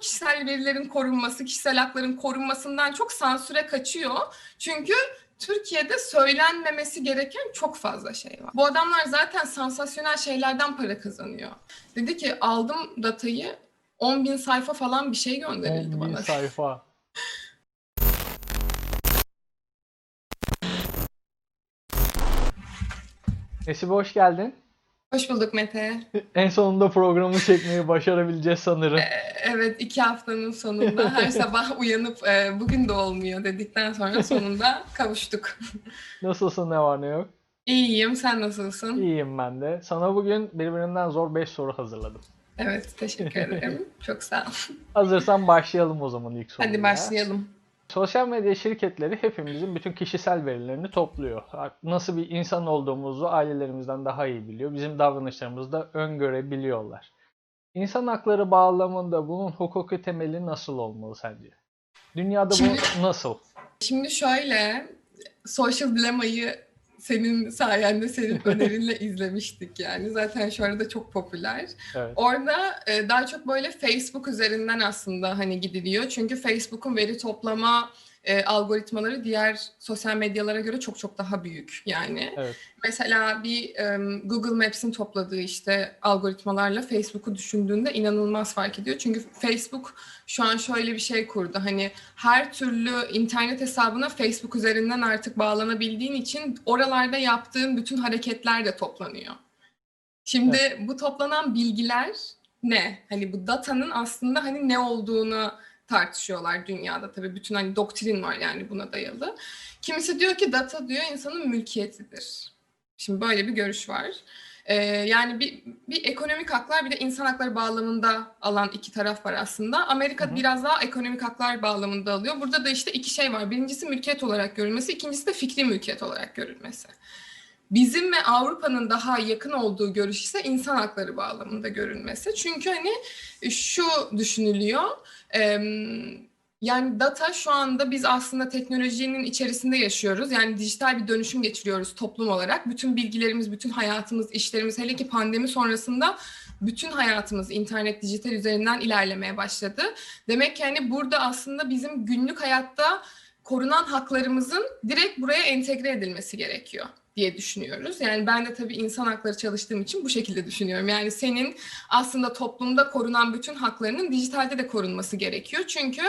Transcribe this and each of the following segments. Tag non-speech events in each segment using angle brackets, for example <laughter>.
kişisel verilerin korunması, kişisel hakların korunmasından çok sansüre kaçıyor. Çünkü Türkiye'de söylenmemesi gereken çok fazla şey var. Bu adamlar zaten sansasyonel şeylerden para kazanıyor. Dedi ki aldım datayı 10 bin sayfa falan bir şey gönderildi 10 bin bana. sayfa. Nesibe hoş geldin. Hoş bulduk Mete. En sonunda programı çekmeyi başarabileceğiz sanırım. Evet iki haftanın sonunda her <laughs> sabah uyanıp e, bugün de olmuyor dedikten sonra sonunda kavuştuk. <laughs> Nasılsın ne var ne yok? İyiyim sen nasılsın? İyiyim ben de. Sana bugün birbirinden zor 5 soru hazırladım. Evet teşekkür ederim. <laughs> Çok sağ ol. Hazırsan başlayalım o zaman ilk soruyla. Hadi başlayalım. Sosyal medya şirketleri hepimizin bütün kişisel verilerini topluyor. Nasıl bir insan olduğumuzu ailelerimizden daha iyi biliyor. Bizim davranışlarımızı da öngörebiliyorlar. İnsan hakları bağlamında bunun hukuki temeli nasıl olmalı sence? Dünyada Şimdi- bu nasıl? Şimdi şöyle Social Dilemma'yı senin sayende, senin <laughs> önerinle izlemiştik yani. Zaten şu arada çok popüler. Evet. Orada e, daha çok böyle Facebook üzerinden aslında hani gidiliyor. Çünkü Facebook'un veri toplama e, algoritmaları diğer sosyal medyalara göre çok çok daha büyük yani. Evet. Mesela bir e, Google Maps'in topladığı işte algoritmalarla Facebook'u düşündüğünde inanılmaz fark ediyor. Çünkü Facebook şu an şöyle bir şey kurdu. Hani her türlü internet hesabına Facebook üzerinden artık bağlanabildiğin için oralarda yaptığın bütün hareketler de toplanıyor. Şimdi bu toplanan bilgiler ne? Hani bu datanın aslında hani ne olduğunu tartışıyorlar dünyada tabii bütün hani doktrin var yani buna dayalı. Kimisi diyor ki data diyor insanın mülkiyetidir. Şimdi böyle bir görüş var. Ee, yani bir, bir ekonomik haklar bir de insan hakları bağlamında alan iki taraf var aslında. Amerika Hı hı. biraz daha ekonomik haklar bağlamında alıyor. Burada da işte iki şey var. Birincisi mülkiyet olarak görülmesi, ikincisi de fikri mülkiyet olarak görülmesi. Bizim ve Avrupa'nın daha yakın olduğu görüş ise insan hakları bağlamında görülmesi. Çünkü hani şu düşünülüyor. Yani data şu anda biz aslında teknolojinin içerisinde yaşıyoruz. Yani dijital bir dönüşüm geçiriyoruz toplum olarak. Bütün bilgilerimiz, bütün hayatımız, işlerimiz hele ki pandemi sonrasında bütün hayatımız internet, dijital üzerinden ilerlemeye başladı. Demek ki hani burada aslında bizim günlük hayatta korunan haklarımızın direkt buraya entegre edilmesi gerekiyor diye düşünüyoruz. Yani ben de tabii insan hakları çalıştığım için bu şekilde düşünüyorum. Yani senin aslında toplumda korunan bütün haklarının dijitalde de korunması gerekiyor. Çünkü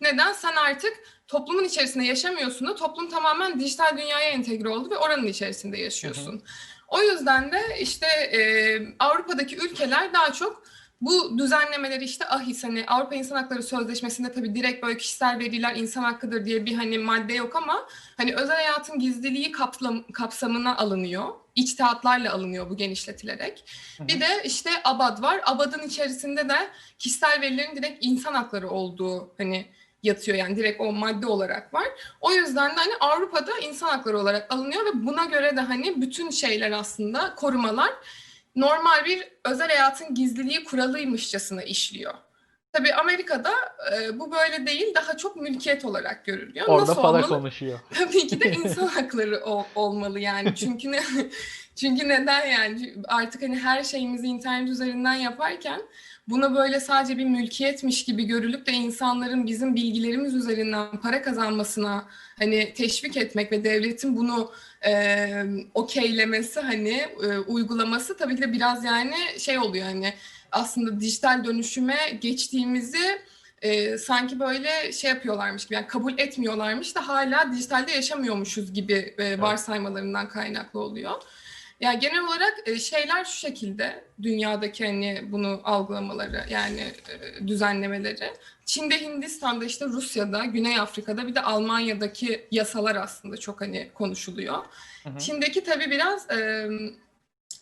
neden? Sen artık toplumun içerisinde yaşamıyorsun da toplum tamamen dijital dünyaya entegre oldu ve oranın içerisinde yaşıyorsun. O yüzden de işte e, Avrupa'daki ülkeler daha çok bu düzenlemeleri işte ahis hani Avrupa İnsan Hakları Sözleşmesi'nde tabii direkt böyle kişisel veriler insan hakkıdır diye bir hani madde yok ama hani özel hayatın gizliliği kapsam, kapsamına alınıyor. İçtihatlarla alınıyor bu genişletilerek. Hı hı. Bir de işte ABAD var. ABAD'ın içerisinde de kişisel verilerin direkt insan hakları olduğu hani yatıyor yani direkt o madde olarak var. O yüzden de hani Avrupa'da insan hakları olarak alınıyor ve buna göre de hani bütün şeyler aslında korumalar normal bir özel hayatın gizliliği kuralıymışçasına işliyor. Tabii Amerika'da e, bu böyle değil, daha çok mülkiyet olarak görülüyor. Orada Nasıl para olmalı? konuşuyor. <laughs> Tabii ki de insan <laughs> hakları ol- olmalı yani. Çünkü ne <laughs> çünkü neden yani artık hani her şeyimizi internet üzerinden yaparken buna böyle sadece bir mülkiyetmiş gibi görülüp de insanların bizim bilgilerimiz üzerinden para kazanmasına hani teşvik etmek ve devletin bunu e, okeylemesi hani e, uygulaması tabii ki de biraz yani şey oluyor hani aslında dijital dönüşüme geçtiğimizi e, sanki böyle şey yapıyorlarmış gibi yani kabul etmiyorlarmış da hala dijitalde yaşamıyormuşuz gibi e, varsaymalarından kaynaklı oluyor. Yani genel olarak e, şeyler şu şekilde dünyadaki hani bunu algılamaları yani e, düzenlemeleri. Çin'de, Hindistan'da işte Rusya'da, Güney Afrika'da bir de Almanya'daki yasalar aslında çok hani konuşuluyor. Hı hı. Çin'deki tabii biraz e,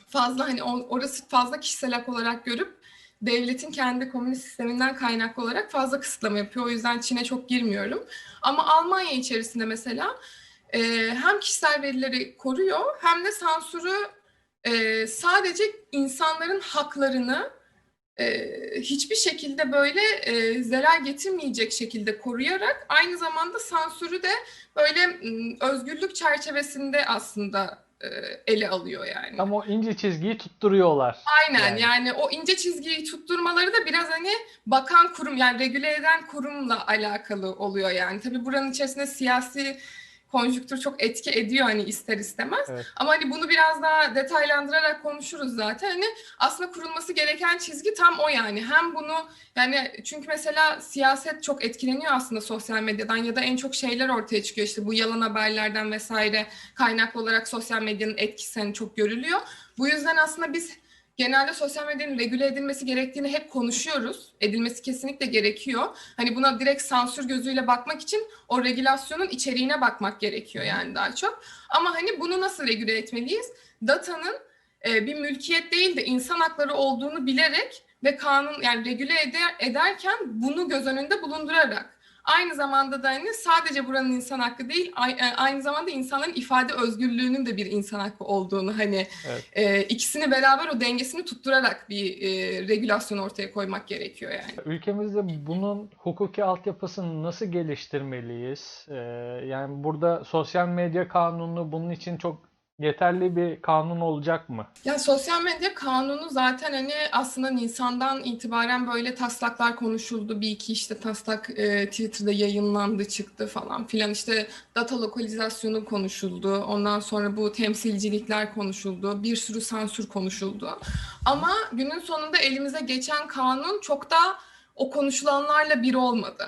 fazla hani orası fazla kişisel hak olarak görüp devletin kendi komünist sisteminden kaynaklı olarak fazla kısıtlama yapıyor. O yüzden Çin'e çok girmiyorum. Ama Almanya içerisinde mesela e, hem kişisel verileri koruyor hem de sansürü e, sadece insanların haklarını e, hiçbir şekilde böyle e, zarar getirmeyecek şekilde koruyarak aynı zamanda sansürü de böyle özgürlük çerçevesinde aslında e, ele alıyor yani. Tam o ince çizgiyi tutturuyorlar. Aynen Yani. yani. o ince çizgiyi tutturmaları da biraz hani bakan kurum yani regüle eden kurumla alakalı oluyor yani. Tabii buranın içerisinde siyasi konjüktür çok etki ediyor hani ister istemez. Evet. Ama hani bunu biraz daha detaylandırarak konuşuruz zaten. Hani aslında kurulması gereken çizgi tam o yani. Hem bunu yani çünkü mesela siyaset çok etkileniyor aslında sosyal medyadan ya da en çok şeyler ortaya çıkıyor işte bu yalan haberlerden vesaire kaynaklı olarak sosyal medyanın etkisi hani çok görülüyor. Bu yüzden aslında biz genelde sosyal medyanın regüle edilmesi gerektiğini hep konuşuyoruz. Edilmesi kesinlikle gerekiyor. Hani buna direkt sansür gözüyle bakmak için o regülasyonun içeriğine bakmak gerekiyor yani daha çok. Ama hani bunu nasıl regüle etmeliyiz? Datanın e, bir mülkiyet değil de insan hakları olduğunu bilerek ve kanun yani regüle eder, ederken bunu göz önünde bulundurarak aynı zamanda da hani sadece buranın insan hakkı değil e, aynı zamanda insanların ifade özgürlüğünün de bir insan hakkı olduğunu hani Evet. e, ikisini beraber o dengesini tutturarak bir e, regülasyon ortaya koymak gerekiyor yani. Ülkemizde bunun hukuki altyapısını nasıl geliştirmeliyiz? Ee, yani burada sosyal medya kanunu bunun için çok yeterli bir kanun olacak mı? Ya sosyal medya kanunu zaten hani aslında Nisan'dan itibaren böyle taslaklar konuşuldu. Bir iki işte taslak e, Twitter'da yayınlandı çıktı falan filan. İşte data lokalizasyonu konuşuldu. Ondan sonra bu temsilcilikler konuşuldu. Bir sürü sansür konuşuldu. Ama günün sonunda elimize geçen kanun çok da o konuşulanlarla bir olmadı.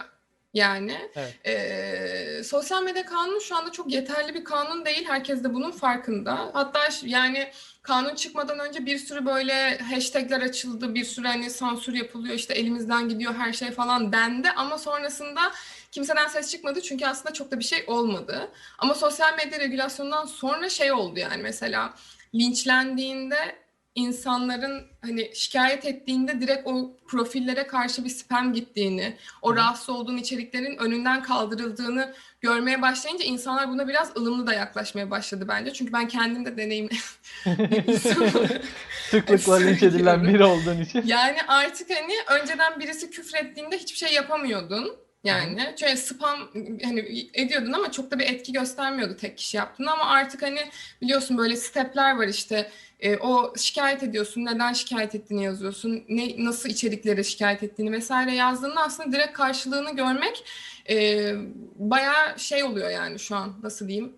Yani Evet. ee, sosyal medya kanunu şu anda çok yeterli bir kanun değil. Herkes de bunun farkında. Hatta yani kanun çıkmadan önce bir sürü böyle hashtagler açıldı. Bir sürü hani sansür yapılıyor. işte elimizden gidiyor her şey falan dendi. Ama sonrasında kimseden ses çıkmadı. Çünkü aslında çok da bir şey olmadı. Ama sosyal medya regülasyonundan sonra şey oldu yani mesela linçlendiğinde insanların hani şikayet ettiğinde direkt o profillere karşı bir spam gittiğini, o Hı rahatsız olduğun içeriklerin önünden kaldırıldığını görmeye başlayınca insanlar buna biraz ılımlı da yaklaşmaya başladı bence. Çünkü ben kendim de deneyim <laughs> Sıklıkla <laughs> linç edilen biri olduğun için. yani artık hani önceden birisi küfrettiğinde hiçbir şey yapamıyordun. Yani şöyle spam hani ediyordun ama çok da bir etki göstermiyordu tek kişi yaptığında ama artık hani biliyorsun böyle stepler var işte E, o şikayet ediyorsun neden şikayet ettiğini yazıyorsun ne nasıl içeriklere şikayet ettiğini vesaire yazdığında aslında direkt karşılığını görmek e, bayağı şey oluyor yani şu an nasıl diyeyim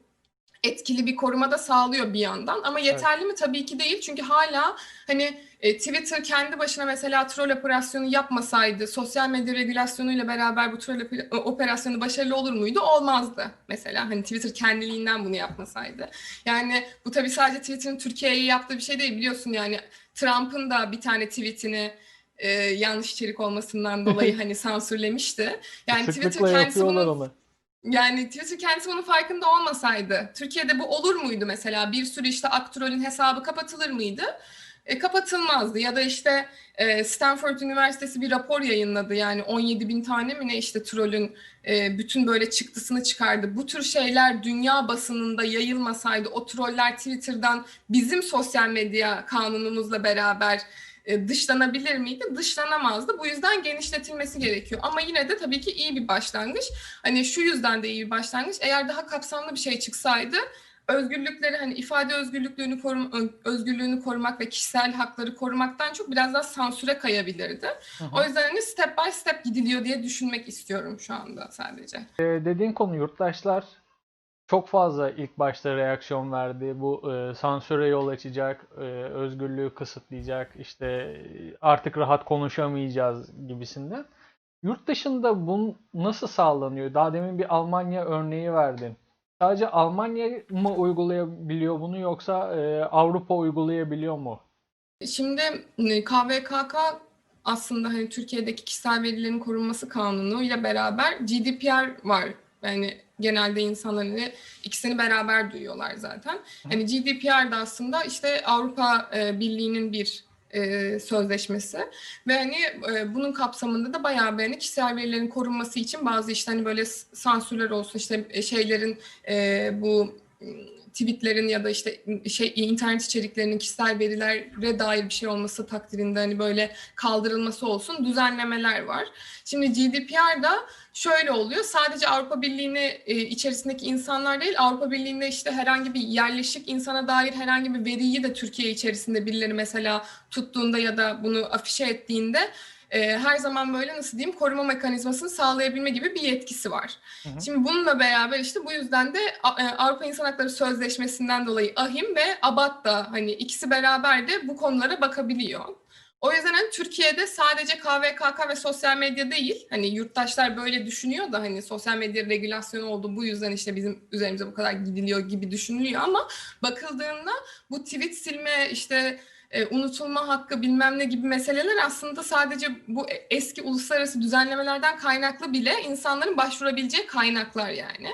etkili bir koruma da sağlıyor bir yandan. Ama yeterli mi? Tabii ki değil. Çünkü hala hani e, Twitter kendi başına mesela troll operasyonu yapmasaydı sosyal medya regülasyonuyla beraber bu troll oper- operasyonu başarılı olur muydu? Olmazdı mesela hani Twitter kendiliğinden bunu yapmasaydı. Yani bu tabii sadece Twitter'ın Türkiye'ye yaptığı bir şey değil biliyorsun yani Trump'ın da bir tane tweetini e, yanlış içerik olmasından <laughs> dolayı hani sansürlemişti. Yani Twitter kendisi bunun onu. yani Twitter kendisi bunun farkında olmasaydı, Türkiye'de bu olur muydu mesela? Bir sürü işte aktörün hesabı kapatılır mıydı? E, kapatılmazdı. Ya da işte e, Stanford Üniversitesi bir rapor yayınladı. Yani 17 bin tane mi ne işte trollün e, bütün böyle çıktısını çıkardı. Bu tür şeyler dünya basınında yayılmasaydı, o troller Twitter'dan bizim sosyal medya kanunumuzla beraber e, dışlanabilir miydi? Dışlanamazdı. Bu yüzden genişletilmesi gerekiyor. Ama yine de tabii ki iyi bir başlangıç. Hani şu yüzden de iyi bir başlangıç. Eğer daha kapsamlı bir şey çıksaydı özgürlükleri hani ifade özgürlüğünü korum özgürlüğünü korumak ve kişisel hakları korumaktan çok biraz daha sansüre kayabilirdi. Hı hı. O yüzden hani step by step gidiliyor diye düşünmek istiyorum şu anda sadece. Ee, dediğin konu yurttaşlar çok fazla ilk başta reaksiyon verdi. Bu e, sansüre yol açacak, e, özgürlüğü kısıtlayacak, işte e, artık rahat konuşamayacağız gibisinden. Yurt dışında bu nasıl sağlanıyor? Daha demin bir Almanya örneği verdin. Sadece Almanya mı uygulayabiliyor bunu yoksa e, Avrupa uygulayabiliyor mu? Şimdi e, KVKK aslında hani Türkiye'deki kişisel verilerin korunması kanunu ile beraber GDPR var. Yani genelde insanlar hani ikisini beraber duyuyorlar zaten. Hani GDPR da aslında işte Avrupa e, Birliği'nin bir e, sözleşmesi. Ve hani e, bunun kapsamında da bayağı bir hani kişisel verilerin korunması için bazı işte hani böyle sansürler olsun işte e, şeylerin e, bu tweetlerin ya da işte şey internet içeriklerinin kişisel verilere dair bir şey olması takdirinde hani böyle kaldırılması olsun düzenlemeler var. Şimdi GDPR'da şöyle oluyor. Sadece Avrupa Birliği'ni e, içerisindeki insanlar değil, Avrupa Birliği'nde işte herhangi bir yerleşik insana dair herhangi bir veriyi de Türkiye içerisinde birileri mesela tuttuğunda ya da bunu afişe ettiğinde e, her zaman böyle nasıl diyeyim koruma mekanizmasını sağlayabilme gibi bir yetkisi var. Hı hı. Şimdi bununla beraber işte bu yüzden de e, Avrupa İnsan Hakları Sözleşmesi'nden dolayı AHİM ve ABAD da hani ikisi beraber de bu konulara bakabiliyor. O yüzden hani Türkiye'de sadece KVKK ve sosyal medya değil, hani yurttaşlar böyle düşünüyor da hani sosyal medya regülasyonu oldu bu yüzden işte bizim üzerimize bu kadar gidiliyor gibi düşünülüyor ama bakıldığında bu tweet silme işte e, unutulma hakkı bilmem ne gibi meseleler aslında sadece bu e- eski uluslararası düzenlemelerden kaynaklı bile insanların başvurabileceği kaynaklar yani.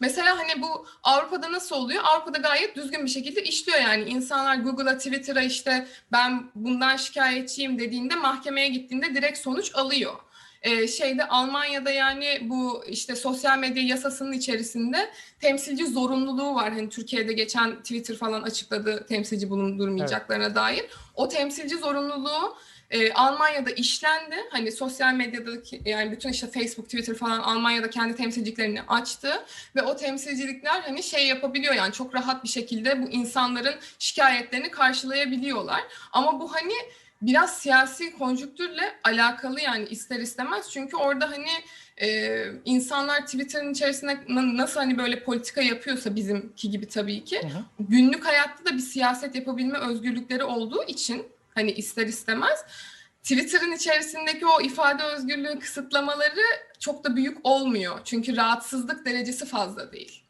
Mesela hani bu Avrupa'da nasıl oluyor? Avrupa'da gayet düzgün bir şekilde işliyor yani. İnsanlar Google'a, Twitter'a işte ben bundan şikayetçiyim dediğinde mahkemeye gittiğinde direkt sonuç alıyor. Ee, şeyde Almanya'da yani bu işte sosyal medya yasasının içerisinde temsilci zorunluluğu var. Hani Türkiye'de geçen Twitter falan açıkladı temsilci bulundurmayacaklarına dair. O temsilci zorunluluğu e, Almanya'da işlendi. Hani sosyal medyadaki yani bütün işte Facebook, Twitter falan Almanya'da kendi temsilciliklerini açtı ve o temsilcilikler hani şey yapabiliyor yani çok rahat bir şekilde bu insanların şikayetlerini karşılayabiliyorlar. Ama bu hani biraz siyasi konjüktürle alakalı yani ister istemez. Çünkü orada hani e, insanlar Twitter'ın içerisinde na- nasıl hani böyle politika yapıyorsa bizimki gibi tabii ki Hı hı. günlük hayatta da bir siyaset yapabilme özgürlükleri olduğu için hani ister istemez Twitter'ın içerisindeki o ifade özgürlüğü kısıtlamaları çok da büyük olmuyor. Çünkü rahatsızlık derecesi fazla değil.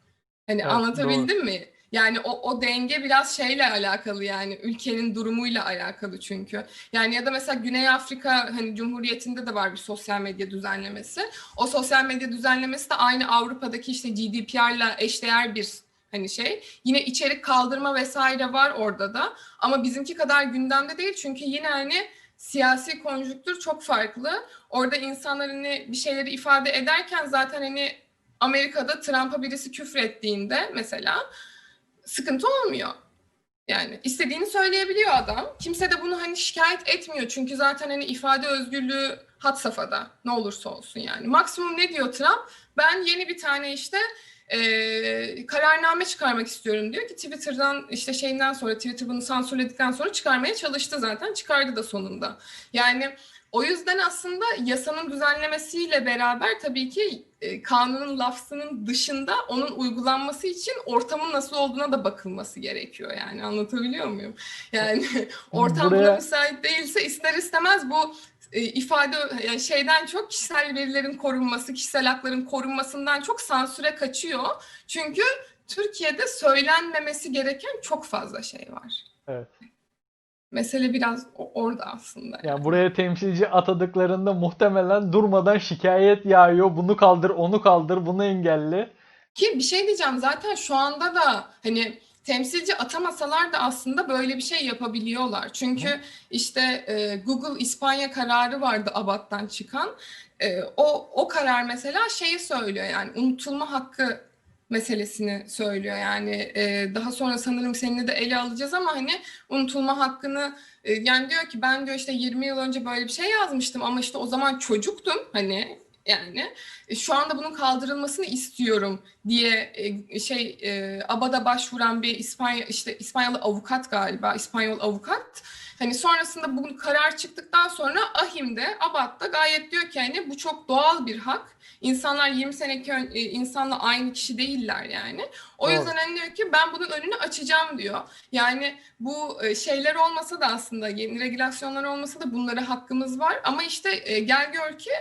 Hani Evet, anlatabildim mi? Yani o, o denge biraz şeyle alakalı yani ülkenin durumuyla alakalı çünkü. Yani ya da mesela Güney Afrika hani Cumhuriyeti'nde de var bir sosyal medya düzenlemesi. O sosyal medya düzenlemesi de aynı Avrupa'daki işte GDPR'la eşdeğer bir hani şey. Yine içerik kaldırma vesaire var orada da. Ama bizimki kadar gündemde değil çünkü yine hani siyasi konjüktür çok farklı. Orada insanlar hani bir şeyleri ifade ederken zaten hani Amerika'da Trump'a birisi küfür ettiğinde mesela sıkıntı olmuyor. Yani istediğini söyleyebiliyor adam. Kimse de bunu hani şikayet etmiyor. Çünkü zaten hani ifade özgürlüğü had safhada. Ne olursa olsun yani. Maksimum ne diyor Trump? Ben yeni bir tane işte e, kararname çıkarmak istiyorum diyor ki Twitter'dan işte şeyinden sonra Twitter bunu sansürledikten sonra çıkarmaya çalıştı zaten. Çıkardı da sonunda. Yani o yüzden aslında yasanın düzenlemesiyle beraber tabii ki e, kanunun lafzının dışında onun uygulanması için ortamın nasıl olduğuna da bakılması gerekiyor yani anlatabiliyor muyum? Yani <laughs> ortam buna müsait değilse ister istemez bu e, ifade yani şeyden çok kişisel verilerin korunması, kişisel hakların korunmasından çok sansüre kaçıyor. Çünkü Türkiye'de söylenmemesi gereken çok fazla şey var. Evet. Mesele biraz orada aslında. Yani buraya temsilci atadıklarında muhtemelen durmadan şikayet yağıyor. Bunu kaldır, onu kaldır, bunu engelle. Ki bir şey diyeceğim zaten şu anda da hani temsilci atamasalar da aslında böyle bir şey yapabiliyorlar. Çünkü işte e, Google İspanya kararı vardı ABAD'dan çıkan. E, o o karar mesela şeyi söylüyor yani unutulma hakkı meselesini söylüyor. Yani e, daha sonra sanırım seninle de ele alacağız ama hani unutulma hakkını e, yani diyor ki ben diyor işte 20 yıl önce böyle bir şey yazmıştım ama işte o zaman çocuktum hani yani e, şu anda bunun kaldırılmasını istiyorum diye e, şey e, ABAD'a başvuran bir İspanya işte İspanyol avukat galiba İspanyol avukat hani sonrasında bu karar çıktıktan sonra AHİM'de ABAD'da gayet diyor ki hani bu çok doğal bir hak. İnsanlar 20 seneki insanla aynı kişi değiller yani. O Doğru. yüzden hani diyor ki ben bunun önünü açacağım diyor. Yani bu şeyler olmasa da aslında yeni regülasyonlar olmasa da bunlara hakkımız var. Ama işte gel gör ki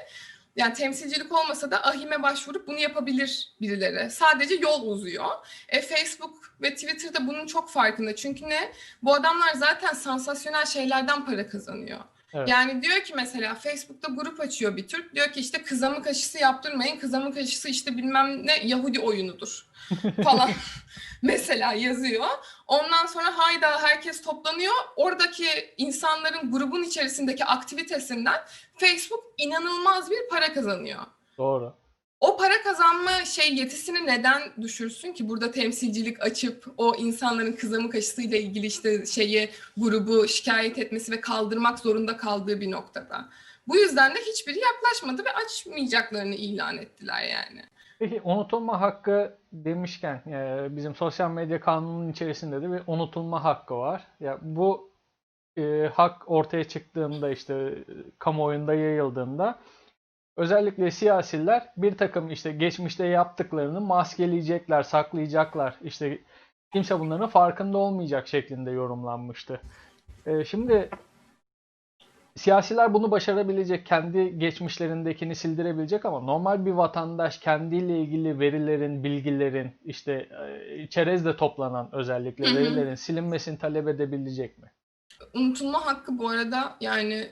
yani temsilcilik olmasa da ahime başvurup bunu yapabilir birileri. Sadece yol uzuyor. E, Facebook ve Twitter'da bunun çok farkında. Çünkü ne? Bu adamlar zaten sansasyonel şeylerden para kazanıyor. Evet. Yani diyor ki mesela Facebook'ta grup açıyor bir Türk. Diyor ki işte kızamık aşısı yaptırmayın. Kızamık aşısı işte bilmem ne Yahudi oyunudur <laughs> falan <laughs> mesela yazıyor. Ondan sonra hayda herkes toplanıyor. Oradaki insanların grubun içerisindeki aktivitesinden Facebook inanılmaz bir para kazanıyor. Doğru. O para kazanma şey yetisini neden düşürsün ki burada temsilcilik açıp o insanların kızamık aşısıyla ilgili işte şeyi grubu şikayet etmesi ve kaldırmak zorunda kaldığı bir noktada. Bu yüzden de hiçbiri yaklaşmadı ve açmayacaklarını ilan ettiler yani. Peki unutulma hakkı demişken e, bizim sosyal medya kanununun içerisinde de bir unutulma hakkı var. Ya bu e, hak ortaya çıktığında işte e, kamuoyunda yayıldığında özellikle siyasiler bir takım işte geçmişte yaptıklarını maskeleyecekler, saklayacaklar. İşte kimse bunların farkında olmayacak şeklinde yorumlanmıştı. E, şimdi siyasiler bunu başarabilecek, kendi geçmişlerindekini sildirebilecek ama normal bir vatandaş kendiyle ilgili verilerin, bilgilerin, işte e, çerezle toplanan özellikle verilerin silinmesini talep edebilecek mi? Unutulma hakkı bu arada yani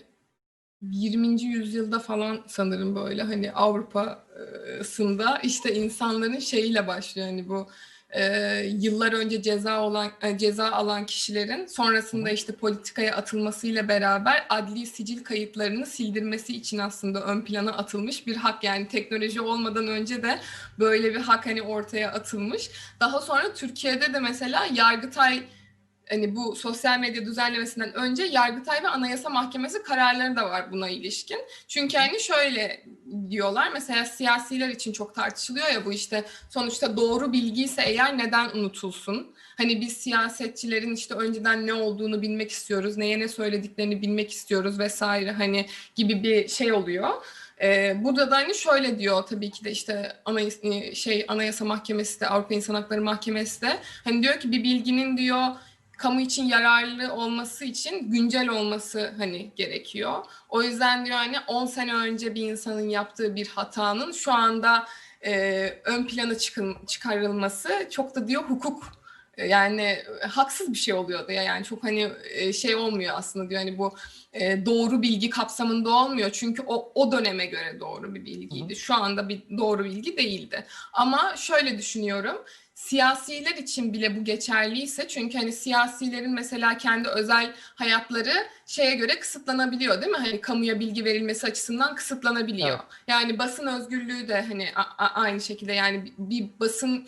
20. yüzyılda falan sanırım böyle hani Avrupa'sında işte insanların şeyiyle başlıyor hani bu e, yıllar önce ceza olan e, ceza alan kişilerin sonrasında işte politikaya atılmasıyla beraber adli sicil kayıtlarını sildirmesi için aslında ön plana atılmış bir hak yani teknoloji olmadan önce de böyle bir hak hani ortaya atılmış. Daha sonra Türkiye'de de mesela Yargıtay hani bu sosyal medya düzenlemesinden önce Yargıtay ve Anayasa Mahkemesi kararları da var buna ilişkin. Çünkü hani şöyle diyorlar mesela siyasiler için çok tartışılıyor ya bu işte sonuçta doğru bilgi ise eğer neden unutulsun? Hani biz siyasetçilerin işte önceden ne olduğunu bilmek istiyoruz, neye ne söylediklerini bilmek istiyoruz vesaire hani gibi bir şey oluyor. Ee, burada da hani şöyle diyor tabii ki de işte anayasa, şey Anayasa Mahkemesi de Avrupa İnsan Hakları Mahkemesi de hani diyor ki bir bilginin diyor kamu için yararlı olması için güncel olması hani gerekiyor. O yüzden diyor hani 10 sene önce bir insanın yaptığı bir hatanın şu anda e, ön plana çıkın, çıkarılması çok da diyor hukuk e, yani e, haksız bir şey oluyordu ya yani çok hani e, şey olmuyor aslında diyor hani bu doğru bilgi kapsamında olmuyor çünkü o o döneme göre doğru bir bilgiydi. Şu anda bir doğru bilgi değildi. Ama şöyle düşünüyorum siyasiler için bile bu geçerliyse çünkü hani siyasilerin mesela kendi özel hayatları şeye göre kısıtlanabiliyor değil mi? Hani kamuya bilgi verilmesi açısından kısıtlanabiliyor. Evet. Yani basın özgürlüğü de hani aynı şekilde yani bir, basın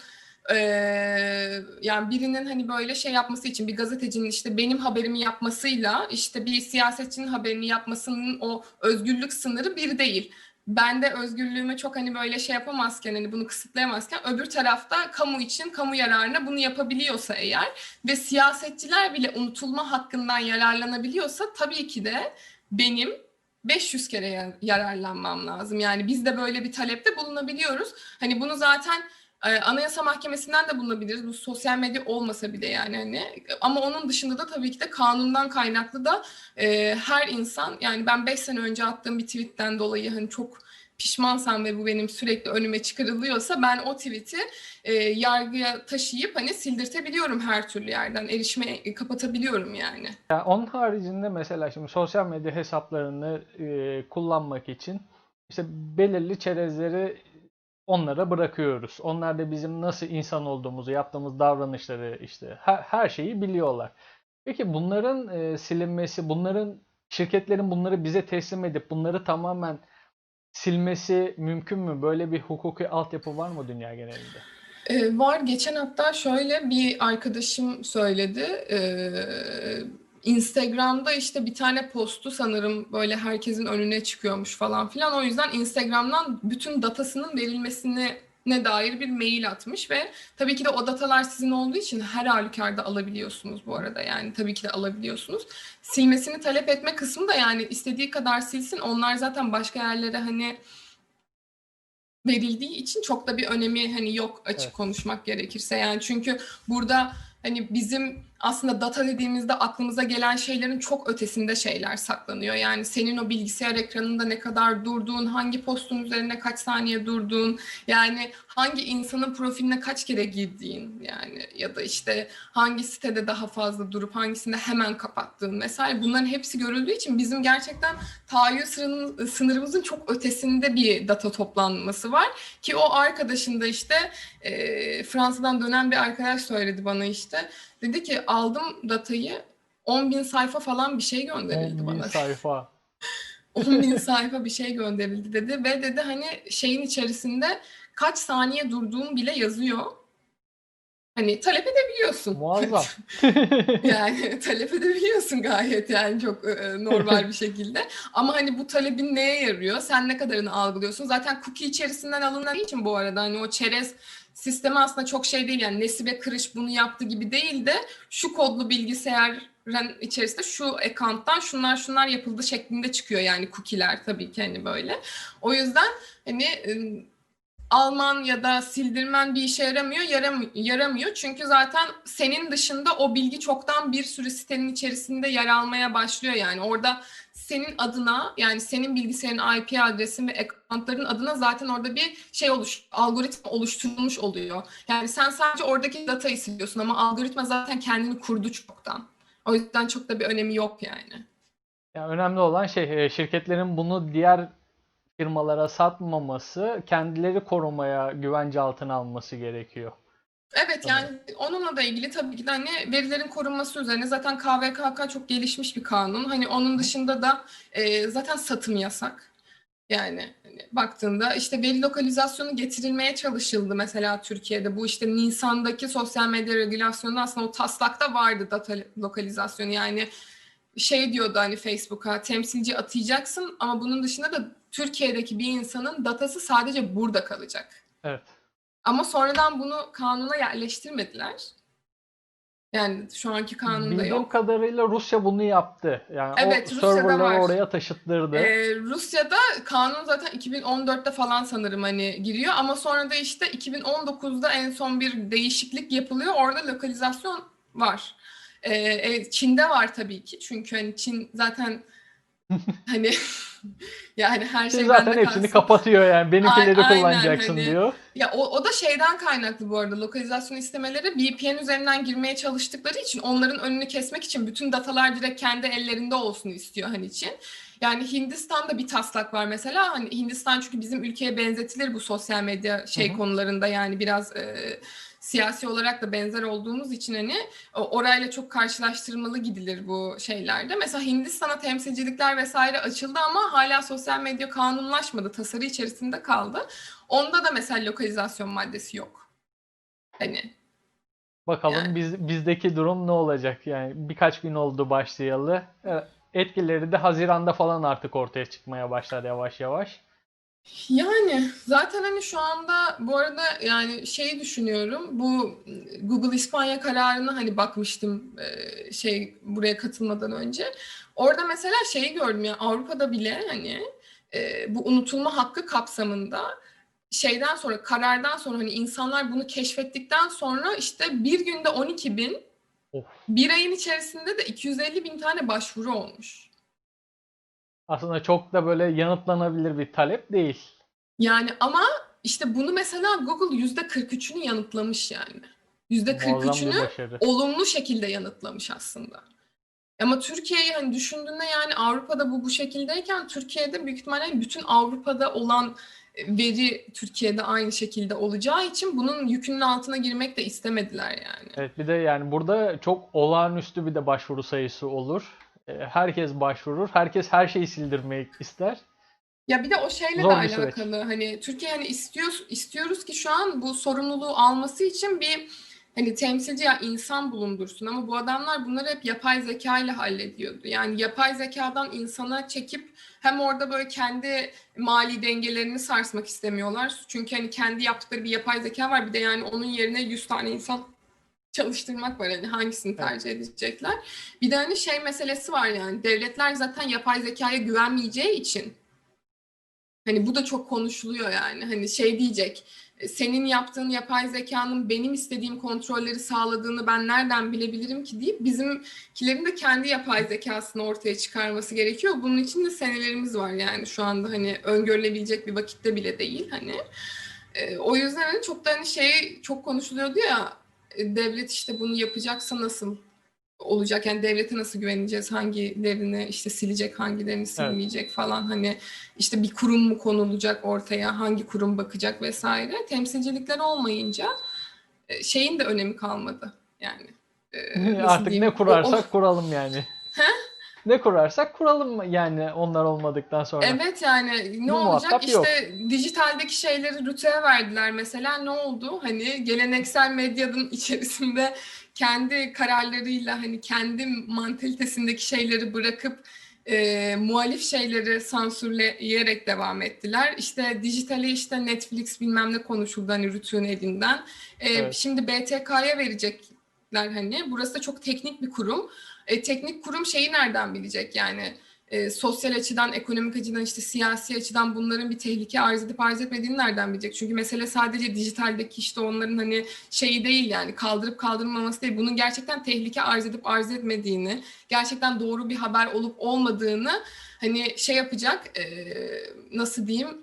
eee, yani birinin hani böyle şey yapması için bir gazetecinin işte benim haberimi yapmasıyla işte bir siyasetçinin haberini yapmasının o özgürlük sınırı bir değil ben de özgürlüğümü çok hani böyle şey yapamazken hani bunu kısıtlayamazken öbür tarafta kamu için kamu yararına bunu yapabiliyorsa eğer ve siyasetçiler bile unutulma hakkından yararlanabiliyorsa tabii ki de benim 500 kere ya- yararlanmam lazım. Yani biz de böyle bir talepte bulunabiliyoruz. Hani bunu zaten Anayasa Mahkemesi'nden de bulunabiliriz. Bu sosyal medya olmasa bile yani hani ama onun dışında da tabii ki de kanundan kaynaklı da e, her insan yani ben 5 sene önce attığım bir tweetten dolayı hani çok pişmansam ve bu benim sürekli önüme çıkarılıyorsa ben o tweet'i e, yargıya taşıyıp hani sildirtebiliyorum her türlü yerden erişime e, kapatabiliyorum yani. Yani onun haricinde mesela şimdi sosyal medya hesaplarını e, kullanmak için işte belirli çerezleri onlara bırakıyoruz. Onlar da bizim nasıl insan olduğumuzu, yaptığımız davranışları işte her, her şeyi biliyorlar. Peki bunların e, silinmesi, bunların şirketlerin bunları bize teslim edip bunları tamamen silmesi mümkün mü? Böyle bir hukuki altyapı var mı dünya genelinde? Ee, var. Geçen hatta şöyle bir arkadaşım söyledi. Ee, Instagram'da işte bir tane postu sanırım böyle herkesin önüne çıkıyormuş falan filan. O yüzden Instagram'dan bütün datasının verilmesine ne dair bir mail atmış ve tabii ki de o datalar sizin olduğu için her halükarda alabiliyorsunuz bu arada yani tabii ki de alabiliyorsunuz. Silmesini talep etme kısmı da yani istediği kadar silsin onlar zaten başka yerlere hani verildiği için çok da bir önemi hani yok açık Evet. konuşmak gerekirse yani çünkü burada hani bizim aslında data dediğimizde aklımıza gelen şeylerin çok ötesinde şeyler saklanıyor. Yani senin o bilgisayar ekranında ne kadar durduğun, hangi postun üzerine kaç saniye durduğun, yani hangi insanın profiline kaç kere girdiğin yani ya da işte hangi sitede daha fazla durup hangisinde hemen kapattığın vesaire bunların hepsi görüldüğü için bizim gerçekten tahayyül sınırımızın çok ötesinde bir data toplanması var ki o arkadaşın da işte e, Fransa'dan dönen bir arkadaş söyledi bana işte dedi ki aldım datayı 10 bin sayfa falan bir şey gönderildi 10 bin bana. sayfa. <laughs> 10 bin sayfa bir şey gönderildi dedi ve dedi hani şeyin içerisinde kaç saniye durduğum bile yazıyor. Hani talep edebiliyorsun. Muazzam. <laughs> Yani talep edebiliyorsun gayet yani çok e, normal bir şekilde. Ama hani bu talebin neye yarıyor? Sen ne kadarını algılıyorsun? Zaten cookie içerisinden alınan için bu arada hani o çerez sistemi aslında çok şey değil yani Nesibe Kırış bunu yaptı gibi değil de şu kodlu bilgisayarın içerisinde şu account'tan şunlar şunlar yapıldı şeklinde çıkıyor yani cookie'ler tabii ki hani böyle. O yüzden hani alman ya da sildirmen bir işe yaramıyor, yaram yaramıyor. Çünkü zaten senin dışında o bilgi çoktan bir sürü sitenin içerisinde yer almaya başlıyor yani. Orada senin adına yani senin bilgisayarın IP adresin ve accountların adına zaten orada bir şey oluş, algoritma oluşturulmuş oluyor. Yani sen sadece oradaki datayı siliyorsun ama algoritma zaten kendini kurdu çoktan. O yüzden çok da bir önemi yok yani. Yani önemli olan şey e, şirketlerin bunu diğer firmalara satmaması, kendileri korumaya, güvence altına alması gerekiyor. Evet yani onunla da ilgili tabii ki de hani verilerin korunması üzerine zaten KVKK çok gelişmiş bir kanun. Hani onun dışında da e, zaten satım yasak. Yani hani baktığında işte veri lokalizasyonu getirilmeye çalışıldı mesela Türkiye'de. Bu işte Nisan'daki sosyal medya regülasyonu aslında o taslakta vardı data lokalizasyonu. Yani şey diyordu hani Facebook'a temsilci atayacaksın ama bunun dışında da Türkiye'deki bir insanın datası sadece burada kalacak. Evet. Ama sonradan bunu kanuna yerleştirmediler. Yani şu anki kanunda Bildiğim yok. kadarıyla Rusya bunu yaptı. Yani Evet, o Rusya'da serverları var. oraya taşıttırdı. Ee, Rusya'da kanun zaten 2014'te falan sanırım hani giriyor ama sonra da işte 2019'da en son bir değişiklik yapılıyor. Orada lokalizasyon var. Ee, e, Çin'de var tabii ki. Çünkü hani Çin zaten <laughs> hani <laughs> yani her şey zaten hepsini kalsın. kapatıyor yani. Benimkileri Aynen, kullanacaksın hani. diyor. Ya o, o da şeyden kaynaklı bu arada lokalizasyon istemeleri VPN üzerinden girmeye çalıştıkları için onların önünü kesmek için bütün datalar direkt kendi ellerinde olsun istiyor hani için. Yani Hindistan'da bir taslak var mesela. Hani Hindistan çünkü bizim ülkeye benzetilir bu sosyal medya şey Hı hı. konularında yani biraz e, siyasi olarak da benzer olduğumuz için hani orayla çok karşılaştırmalı gidilir bu şeylerde. Mesela Hindistan'a temsilcilikler vesaire açıldı ama hala sosyal medya kanunlaşmadı. Tasarı içerisinde kaldı. Onda da mesela lokalizasyon maddesi yok. Hani Bakalım Yani. biz bizdeki durum ne olacak? Yani birkaç gün oldu başlayalı. Evet, Etkileri de Haziran'da falan artık ortaya çıkmaya başlar yavaş yavaş. Yani zaten hani şu anda bu arada yani şeyi düşünüyorum. Bu Google İspanya kararına hani bakmıştım şey buraya katılmadan önce. Orada mesela şeyi gördüm ya Avrupa'da bile hani bu unutulma hakkı kapsamında şeyden sonra karardan sonra hani insanlar bunu keşfettikten sonra işte bir günde 12 bin Of. bir ayın içerisinde de 250 bin tane başvuru olmuş. Aslında çok da böyle yanıtlanabilir bir talep değil. Yani ama işte bunu mesela Google yüzde 43'ünü yanıtlamış yani. Yüzde Muazzam bir 43'ünü başarı. olumlu şekilde yanıtlamış aslında. Ama Türkiye'yi hani düşündüğünde yani Avrupa'da bu bu şekildeyken Türkiye'de büyük ihtimalle bütün Avrupa'da olan veri Türkiye'de aynı şekilde olacağı için bunun yükünün altına girmek de istemediler yani. Evet bir de yani burada çok olağanüstü bir de başvuru sayısı olur. E, Herkes başvurur. Herkes her şeyi sildirmek ister. Ya bir de o şeyle Zor de bir süreç. alakalı. Hani Türkiye hani istiyor istiyoruz ki şu an bu sorumluluğu alması için bir hani temsilci ya insan bulundursun ama bu adamlar bunları hep yapay zeka ile hallediyordu. Yani yapay zekadan insana çekip hem orada böyle kendi mali dengelerini sarsmak istemiyorlar. Çünkü hani kendi yaptıkları bir yapay zeka var. Bir de yani onun yerine 100 tane insan çalıştırmak var. Hani hangisini tercih edecekler. Bir de hani şey meselesi var yani. Devletler zaten yapay zekaya güvenmeyeceği için Hani bu da çok konuşuluyor yani. Hani şey diyecek, "E, senin yaptığın yapay zekanın benim istediğim kontrolleri sağladığını ben nereden bilebilirim ki deyip bizimkilerin de kendi yapay zekasını ortaya çıkarması gerekiyor. Bunun için de senelerimiz var yani şu anda hani öngörülebilecek bir vakitte bile değil hani. E, o yüzden hani çok da hani şey çok konuşuluyordu ya devlet işte bunu yapacaksa nasıl olacak? Yani devlete nasıl güveneceğiz? Hangilerini işte silecek hangilerini silmeyecek falan? Hani işte bir kurum mu konulacak ortaya? Hangi kurum bakacak vesaire? Temsilcilikler olmayınca e, şeyin de önemi kalmadı yani. E, <laughs> nasıl Artık diyeyim? ne O- o- kurarsak kuralım yani. Ne kurarsak kuralım yani onlar olmadıktan sonra. Evet yani ne Bu olacak muhatap yok. işte dijitaldeki şeyleri rütüye verdiler mesela ne oldu hani geleneksel medyanın içerisinde kendi kararlarıyla hani kendi mantalitesindeki şeyleri bırakıp e, muhalif şeyleri sansürleyerek devam ettiler. İşte dijitali işte Netflix bilmem ne konuşuldu hani rütüğün elinden. E, Evet. Şimdi BTK'ya verecekler hani burası da çok teknik bir kurum. E, teknik kurum şeyi nereden bilecek yani? e, sosyal açıdan, ekonomik açıdan, işte siyasi açıdan bunların bir tehlike arz edip arz etmediğini nereden bilecek? Çünkü mesele sadece dijitaldeki işte onların hani şeyi değil yani kaldırıp kaldırmaması değil. Bunun gerçekten tehlike arz edip arz etmediğini, gerçekten doğru bir haber olup olmadığını hani şey yapacak, e, nasıl diyeyim,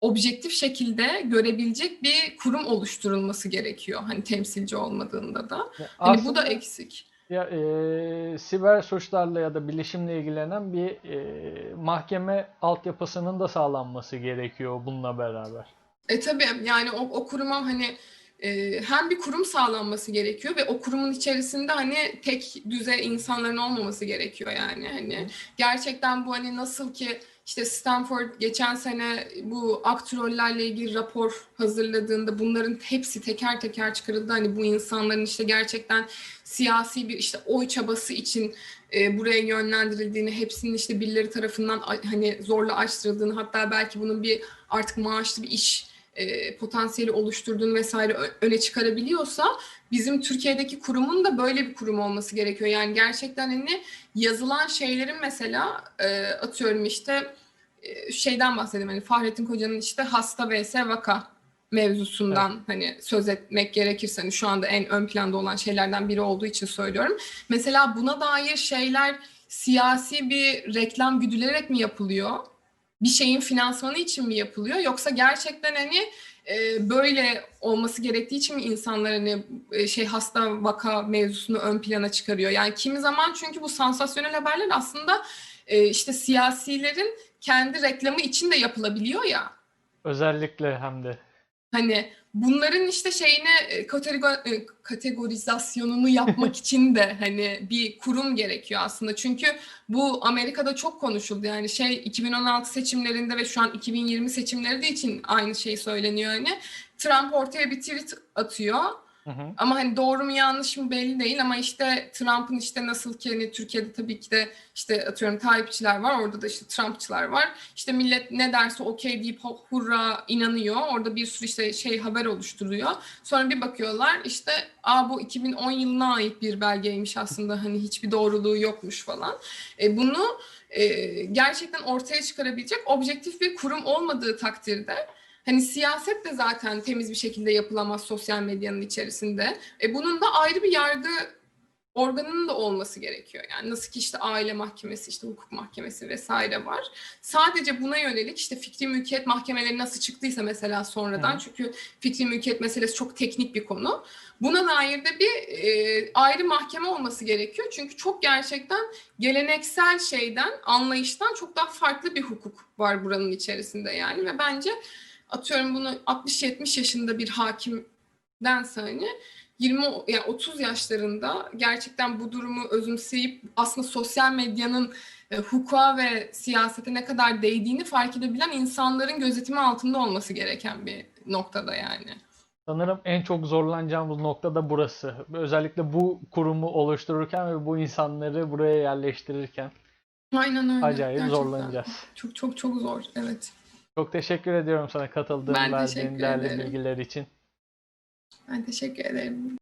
objektif şekilde görebilecek bir kurum oluşturulması gerekiyor. Hani temsilci olmadığında da. Hani bu da eksik. Ya e, siber suçlarla ya da bilişimle ilgilenen bir e, mahkeme altyapısının da sağlanması gerekiyor bununla beraber. E tabii. Yani o, o kuruma hani e, hem bir kurum sağlanması gerekiyor ve o kurumun içerisinde hani tek düzey insanların olmaması gerekiyor yani. Hani gerçekten bu hani nasıl ki işte Stanford geçen sene bu aktörlerle ilgili rapor hazırladığında bunların hepsi teker teker çıkarıldı. Hani bu insanların işte gerçekten siyasi bir işte oy çabası için e, buraya yönlendirildiğini, hepsinin işte birileri tarafından hani zorla açtırıldığını, hatta belki bunun bir artık maaşlı bir iş e, potansiyeli oluşturduğunu vesaire öne çıkarabiliyorsa bizim Türkiye'deki kurumun da böyle bir kurum olması gerekiyor. Yani gerçekten hani yazılan şeylerin mesela e, atıyorum işte e, şeyden bahsedeyim hani Fahrettin Koca'nın işte hasta vs vaka mevzusundan hani söz etmek gerekirse hani şu anda en ön planda olan şeylerden biri olduğu için söylüyorum. Mesela buna dair şeyler siyasi bir reklam güdülerek mi yapılıyor? Bir şeyin finansmanı için mi yapılıyor? Yoksa gerçekten hani e, böyle olması gerektiği için mi insanlar hani e, şey hasta vaka mevzusunu ön plana çıkarıyor? Yani kimi zaman çünkü bu sansasyonel haberler aslında e, işte siyasilerin kendi reklamı için de yapılabiliyor ya. Özellikle hem de. Hani bunların işte şeyine e, kategori- e, kategorizasyonunu yapmak <laughs> için de hani bir kurum gerekiyor aslında. Çünkü bu Amerika'da çok konuşuldu. Yani şey 2016 seçimlerinde ve şu an 2020 seçimleri de için aynı şey söyleniyor hani. Trump ortaya bir tweet atıyor. Hı hı. Ama hani doğru mu yanlış mı belli değil ama işte Trump'ın işte nasıl ki hani Türkiye'de tabii ki de işte atıyorum Tayyipçiler var orada da işte Trumpçılar var. İşte millet ne derse okey deyip hu- hurra inanıyor. Orada bir sürü işte şey haber oluşturuyor. Sonra bir bakıyorlar işte aa bu 2010 yılına ait bir belgeymiş aslında hani hiçbir doğruluğu yokmuş falan. E, bunu e, gerçekten ortaya çıkarabilecek objektif bir kurum olmadığı takdirde Hani siyaset de zaten temiz bir şekilde yapılamaz sosyal medyanın içerisinde. E bunun da ayrı bir yargı organının da olması gerekiyor. Yani nasıl ki işte aile mahkemesi, işte hukuk mahkemesi vesaire var. Sadece buna yönelik işte fikri mülkiyet mahkemeleri nasıl çıktıysa mesela sonradan Hı. çünkü fikri mülkiyet meselesi çok teknik bir konu. Buna dair de bir e, ayrı mahkeme olması gerekiyor. Çünkü çok gerçekten geleneksel şeyden, anlayıştan çok daha farklı bir hukuk var buranın içerisinde yani ve bence atıyorum bunu 60-70 yaşında bir hakimdense hani 20 ya 30 yaşlarında gerçekten bu durumu özümseyip aslında sosyal medyanın e, hukuka ve siyasete ne kadar değdiğini fark edebilen insanların gözetimi altında olması gereken bir noktada yani. Sanırım en çok zorlanacağımız nokta da burası. Özellikle bu kurumu oluştururken ve bu insanları buraya yerleştirirken Aynen öyle. acayip Gerçekten. zorlanacağız. Çok çok çok zor. Evet. Çok teşekkür ediyorum sana katıldığın, Ben verdiğin teşekkür değerli ederim. bilgiler için. Ben teşekkür ederim.